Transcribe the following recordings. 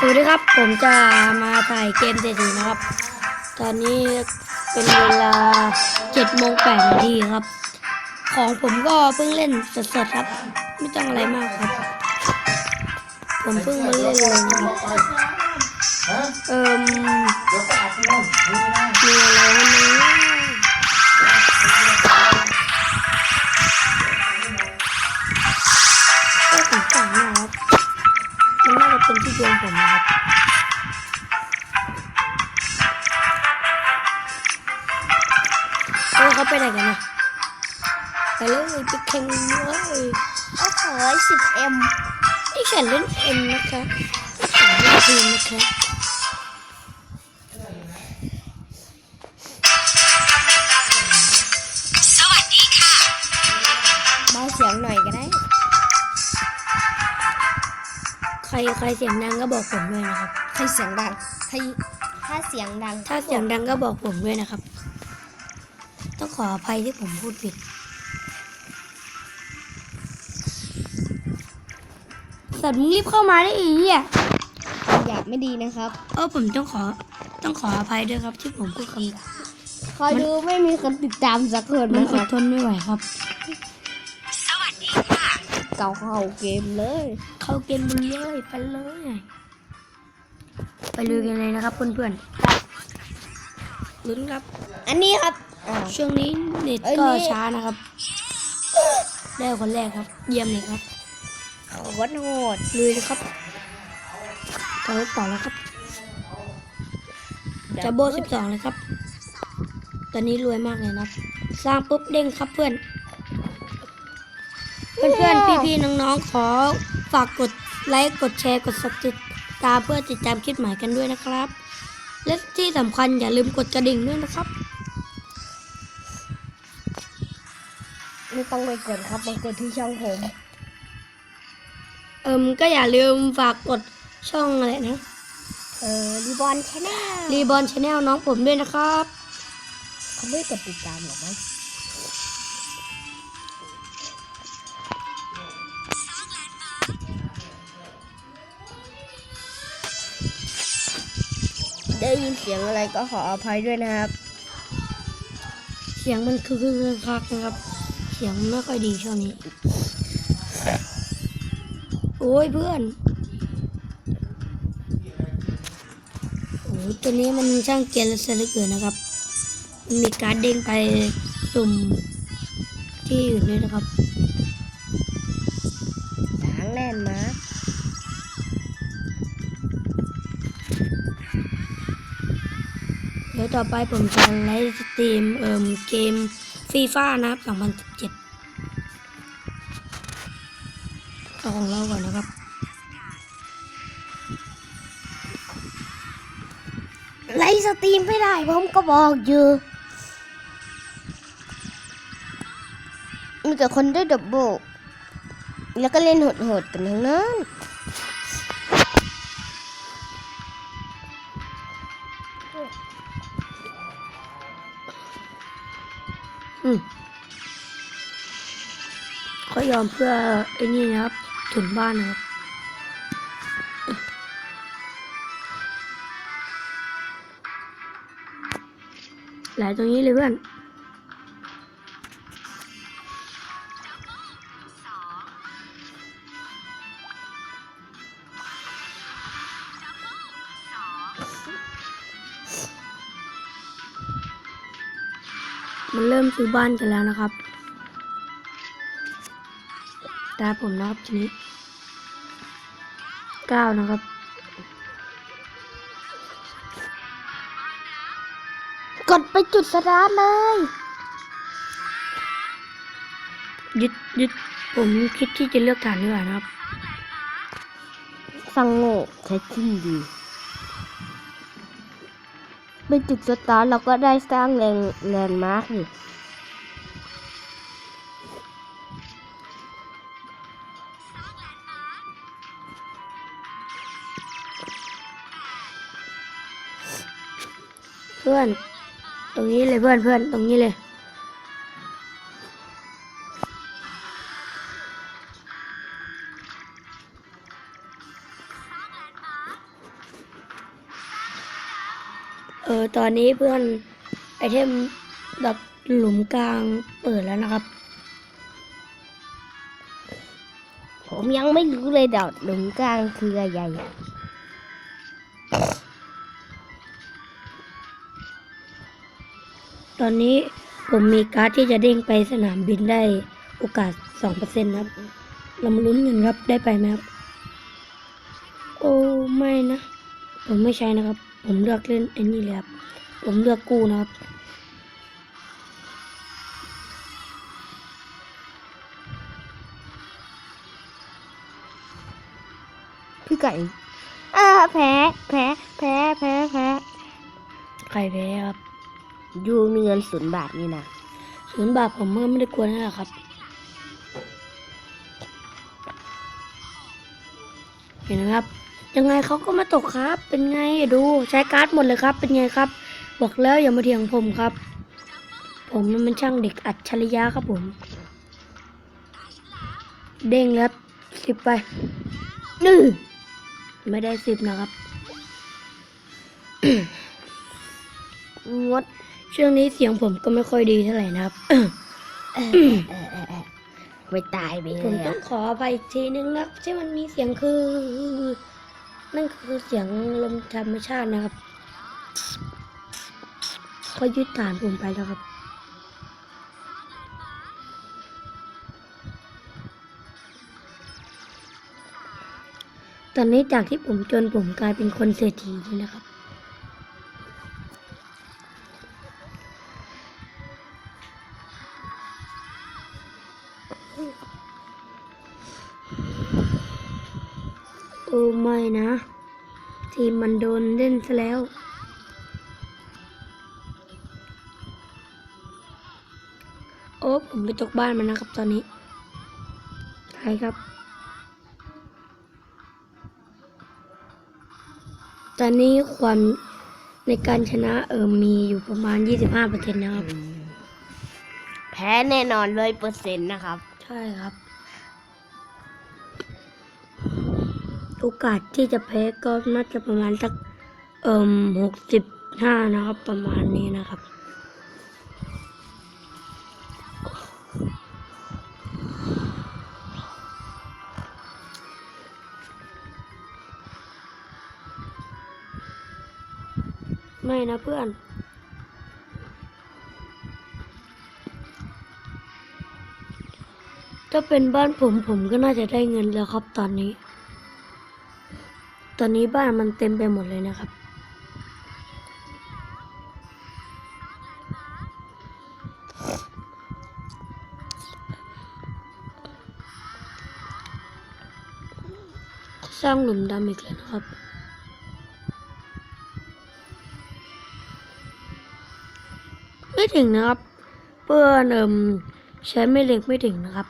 สวัสดีครับ ผมจะมาถ่ายเกมเศรษฐีนะครับ ตอนนี้เป็นเวลา7โมง8นาทีครับ ของผมก็เพิ่งเล่นสดๆครับ ไม่ต้องอะไรมากครับ ผมเพิ่งมาเล่นเลยนะครับเอิมมีอะไรให้มั ไปเลยไปแข่งเลยโอ้โหสิบเอ็มที่ฉันเล่นเอ็มนะคะฉันเล่นทีมนะคะเบาเสียงหน่อยก็ได้ ใครใครเสียงดังก็บอกผมด้วยนะครับ ใครเสียงดัง ใครถ้าเสียงดัง ถ้าเสียงดังก็บอกผมด้วยนะครับ ต้องขออภัยที่ผมพูดผิด สัตว์มึงรีบเข้ามาได้อีอะอยากไม่ดีนะครับเออผมต้องขอต้องขออภัยด้วยครับ ที่ผมพูดคำหยาบคอยดูไม่มีคนติดตามสักคนมันนะอครัดบทนไม่ไหวครับ เก่าเข้าเกมเลยเข้าเกมมันเลยไปเลย ไปลุยกันเลยนะครับเพื่อนๆลุ้นครับ อันนี้ครับอ้าว ช่วงนี้เน็ตเอ้ยก็นี่ ช้านะครับ ได้คนแรกครับ เยี่ยมเลยครับ โคตรโหดลุยเลยครับต่อเลยต่อแล้วครับ จับโบสิบสองเลยครับ ตอนนี้รวยมากเลยนะครับสร้างปุ๊บเด้งครับเพื่อน เพื่อนๆ พี่ๆ น้องๆ ขอฝากกดไลค์ กดแชร์ กดสับติดตามเพื่อติดตามคลิปใหม่กันด้วยนะครับ และที่สำคัญอย่าลืมกดกระดิ่งด้วยนะครับไม่ต้องไปกดครับมากดที่ช่องผมเอิมก็อย่าลืมฝากกดช่องอะไรนะ เออรีบอลชแนลรีบอลชาแนลน้องผมด้วยนะครับ เขาไม่กดติดตามหรอกมั้งได้ยินเสียงอะไรก็ขออภัยด้วยนะครับ เสียงมันคือคือคือคักนะครับ เสียงไม่ค่อยดีช่วงนี้ โอ้ยเพื่อน โอ้ยตัวนี้มันช่างเกลียนและเสียเหลือเกินนะครับมันมีการดเด้งไปสุ่มที่อื่นด้วยนะครับสางแน่นมาเดี๋ยวต่อไปผมจะไลฟ์สตรีมเอ่มเกมฟีฟ่านะครับ 2017 ของเราก่อนนะครับไลฟ์สตรีมไม่ได้ผมก็บอกอยู่มีแต่คนได้ดับเบิลแล้วก็เล่นโหดๆกันทั้งนั้นอืมขายอมเพื่อไอ้นี่นะครับ ถุนบ้านนะครับหลายตรงนี้เลยเพื่อนมันเริ่มซื้อบ้านกันแล้วนะครับ ตาผมนะครับทีนี้เก้านะครับกดไปจุดสตาร์ทเลยยึดยึดผมคิดที่จะเลือกฐานดีกว่านะครับฟังโง่ใช้จริงดีไปจุดสตาร์ทเราก็ได้สร้างแรงแลนด์มาร์กนี่ เพื่อน ตรงนี้เลยเพื่อนเพื่อนตรงนี้เลย เออตอนนี้เพื่อนไอเทมดับหลุมกลางเปิดแล้วนะครับ ผมยังไม่รู้เลยดับหลุมกลางคืออะไร ตอนนี้ผมมีการ์ดที่จะเด้งไปสนามบินได้โอกาสสองเปอร์เซ็นต์ครับ เรามาลุ้นกันครับได้ไปไหมครับ โอ้ไม่นะ ผมไม่ใช้นะครับ ผมเลือกเล่นไอ้นี่เลยครับ ผมเลือกกู้นะครับ พี่ไก่อ่าแพ้ แพ้ แพ้ แพ้ แพ้ ใครแพ้ครับ ยูมีเงินศูนย์บาทนี่นะศูนย์บาทผมก็ไม่ได้กลัวนั่นแหละครับเห็นไหมครับ ยังไงเขาก็มาตกครับ เป็นไงดูใช้การ์ดหมดเลยครับ เป็นไงครับ บอกแล้วอย่ามาเถียงผมครับ ผมมันเป็นช่างเด็กอัจฉริยะครับผม เด้งแล้วสิบไปนึ่งไม่ได้สิบนะครับงด ช่วงนี้เสียงผมก็ไม่ค่อยดีเท่าไหร่นะครับ ไม่ตายไปเลผมยต้ออะงขออภัยอีกทีนึงนะครับที่มันมีเสียงคือ นั่นคือเสียงลมธรรมชาตินะครับเขายึดฐานผมไปแล้วครับ ตอนนี้จากที่ผมจนผมกลายเป็นคนเศรษฐีเลยนะครับ โอ้ไม่นะ ทีมมันโดนเล่นซะแล้ว โอ้ผมไปตกบ้านมันนะครับตอนนี้ใครครับ ตอนนี้ความในการชนะเออมีอยู่ประมาณ 25%นะครับ แพ้แน่นอนเลยเปอร์เซ็นต์นะครับ ใช่ครับ โอกาสที่จะแพ้ก็น่าจะประมาณสักเอ่มหกสิบห้านะครับ ประมาณนี้นะครับไม่นะเพื่อน ถ้าเป็นบ้านผมผมก็น่าจะได้เงินแล้วครับตอนนี้ ตอนนี้บ้านมันเต็มไปหมดเลยนะครับ สร้างหลุมดำอีกแล้วนะครับไม่ถึงนะครับ เพื่อนเอิมใช้ไม่เหล็กไม่ถึงนะครับ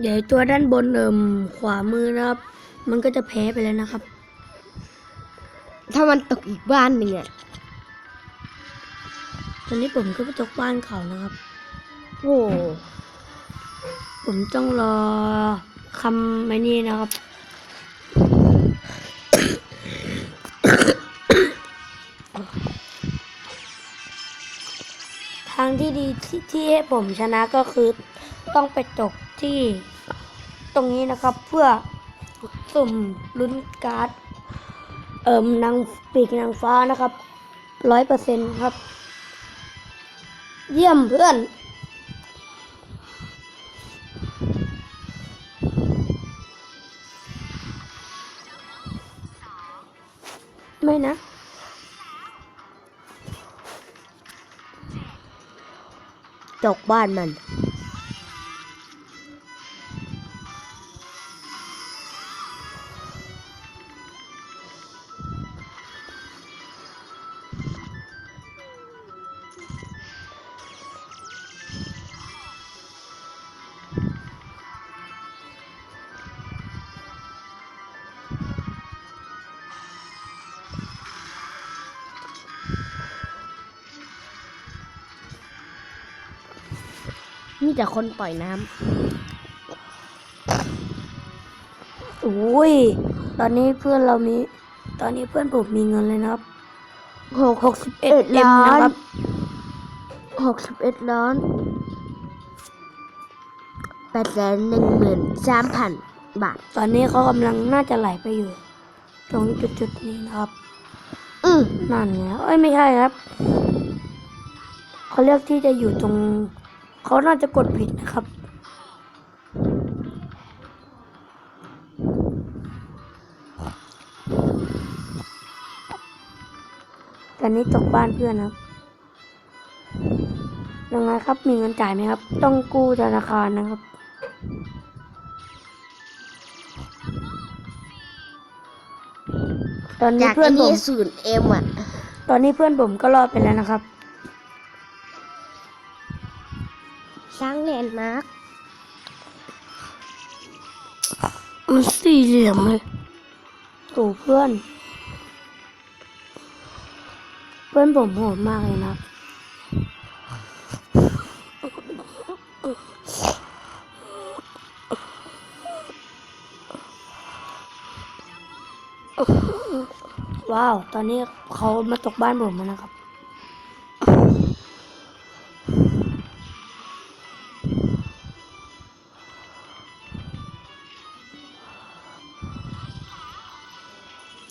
เดี๋ยวตัวด้านบนเอิมขวามือนะครับ มันก็จะแพ้ไปแล้วนะครับ ถ้ามันตกอีกบ้านหนึ่งอะตอนนี้ผมก็ไปตกบ้านเขานะครับ โอ้ผมต้องรอคำไอ้นี้นะครับทางที่ดีที่ที่ให้ผมชนะก็คือต้องไปตก ที่ตรงนี้นะครับเพื่อสุ่มลุ้นการ์ดเอิมนางปีกนางฟ้านะครับร้อยเปอร์เซ็นครับ เยี่ยมเพื่อน ไม่นะตกบ้านมัน มีแต่คนปล่อยน้โอ้ย ตอนนี้เพื่อนเรามี ตอนนี้เพื่อนผมมีเงินเลยนะครับำหกหกสิบเอ็ดเอ็มล้านะนครับหกสิบเอ็ดล้านแปดแสนหนึ่งหมื่นสามพันบาท ตอนนี้เขากำลังน่าจะไหลไปอยู่ ตรงจุดๆนี้นะครับ อืมนั่นไงเอ้ยไม่ใช่ครับ เขาเลือกที่จะอยู่ตรง เขาน่าจะกดผิดนะครับ ตอนนี้ตกบ้านเพื่อนครับ ยังไงครับ มีเงินจ่ายไหมครับ ต้องกู้ธนาคารนะครับตอนนี้จากเพื่อไอ้นผนี่มศูนย์เอ็มอะ ตอนนี้เพื่อนผมก็รอดไปแล้วนะครับ สร้างแลนด์มาร์คมันสี่เหลี่ยมเลยโอ้เพื่อน เพื่อนผมโหดมากเลยนะว้าว ตอนนี้เขามาตกบ้านผมแล้วนะครับ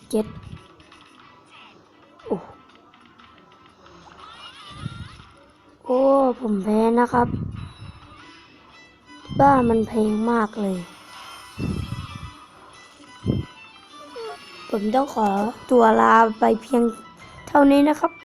เก็ตโอ้ โอ้ ผมแพ้นะครับ บ้ามันเพลงมากเลย ผมต้องขอตัวลาไปเพียงเท่านี้นะครับ